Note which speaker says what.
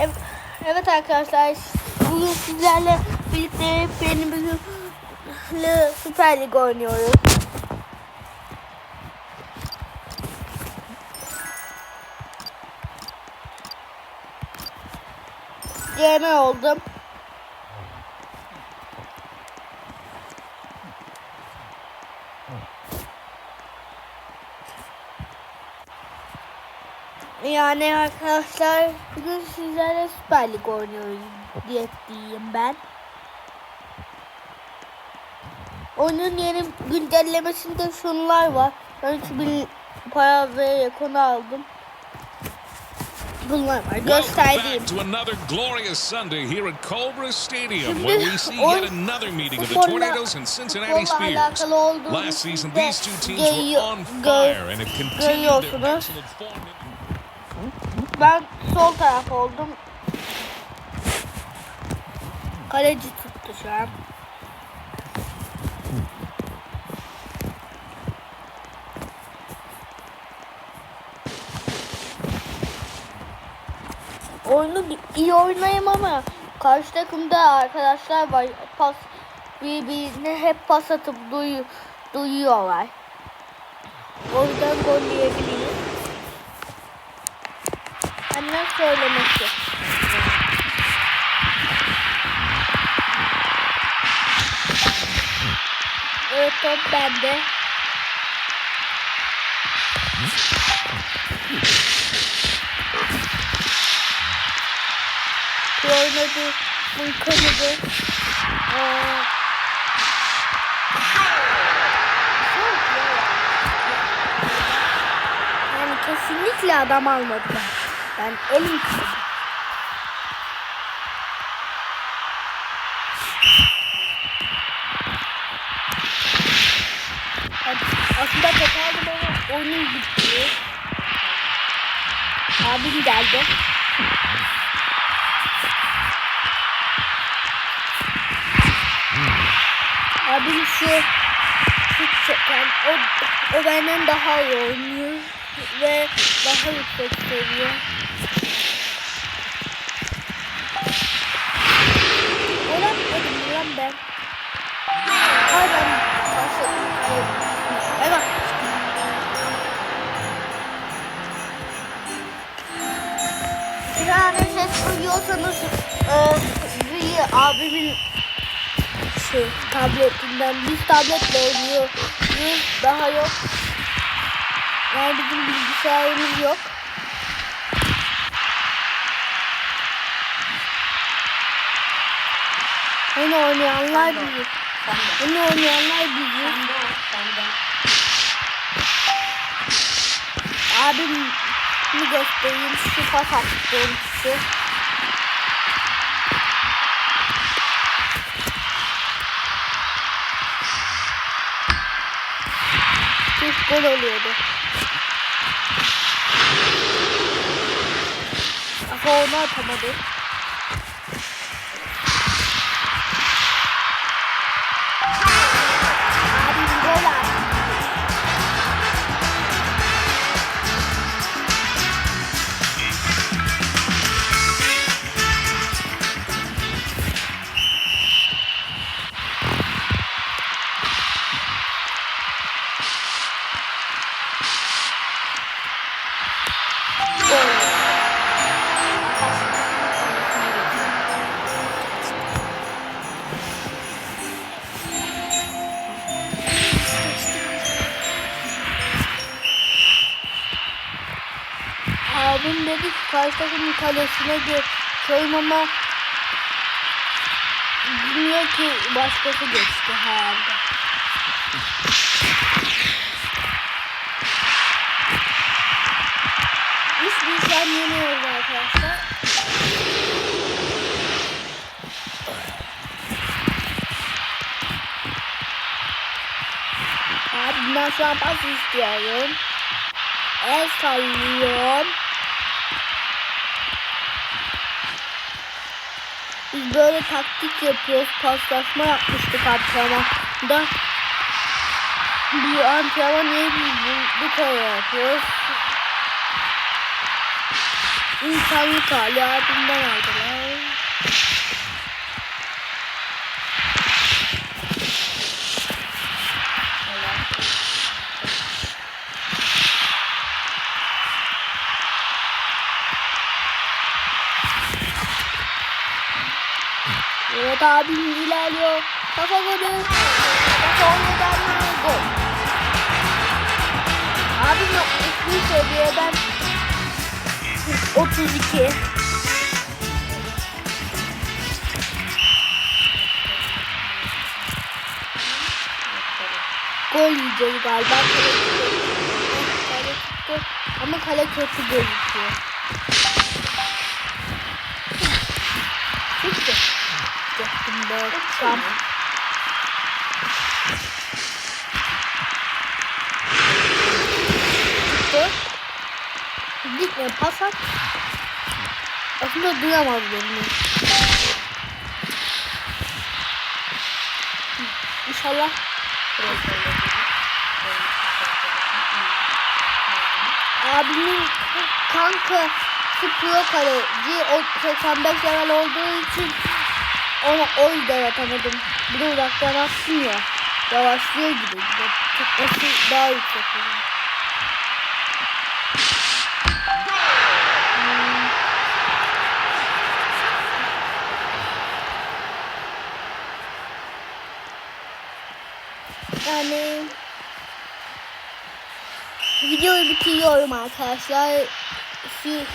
Speaker 1: Evet, evet arkadaşlar bugün sizlerle birlikte benim bugün Süper Lig oynuyoruz. DM oldum. Yani arkadaşlar bugün sizlerle Süper Lig oynuyoruz diye diyeyim ben. Oyunun yeni güncellemesinde şunlar var. Ben 3000 para ve konu aldım. Bunlar var.
Speaker 2: Stadium,
Speaker 1: Şimdi oyun- futbolla- alakalı olduğunu görüyorsunuz. Ben sol taraf oldum. Kaleci tuttu şu an. Oyunu iyi oynayayım ama karşı takımda arkadaşlar var. Pas birbirine hep pas atıp duyu, duyuyorlar. O yüzden gol yiyebiliriz. Annem söylemesi. Evet top bende. Bu oynadı. Bu kanadı. Aa. Kesinlikle adam almadı ben. Tuttum. Ben Aslında top aldım ama oyun bitti. Abim geldi. Abim şu şut çeken o, o benden daha iyi oynuyor ve daha yüksek seviye. Duyuyorsanız e, bir abimin şey tabletinden biz tabletle oynuyoruz daha yok. Yani bizim bilgisayarımız yok. Oyun oynayanlar bilir. Oyun oynayanlar bilir. Abim bunu göstereyim. Şu pas attığım kişi. Çift gol oluyordu. Ama onu atamadı. Abim dedi ki karşı takımın kalesine geçeyim ama bilmiyor ki başkası geçti herhalde. Üç bizden yeniyoruz arkadaşlar. Abimden şu an pas istiyorum. El sallıyorum. Biz böyle taktik yapıyoruz. Paslaşma yapmıştık antrenmanda. Bir antrenman iyi bir bu kadar yapıyoruz. İnsanlık hali abimden aldılar. Evet abim ilerliyor. Kafa golü. Kafa olmadan gol. Abim 60 seviyeden 32. Gol yiyeceğiz galiba. Ama kale kötü gözüküyor. Çıktı. Çıktım be. Tam. Çıktı. Gitme pas at. Aslında duyamaz beni. İnşallah. Abimin kanka pro kaleci o 85 level olduğu için ona o yüzden atamadım. Bir de uzaktan attım ya. Yavaşlıyor gibi. Tutması daha yüksek. oluyor. Yani videoyu bitiriyorum arkadaşlar. Çünkü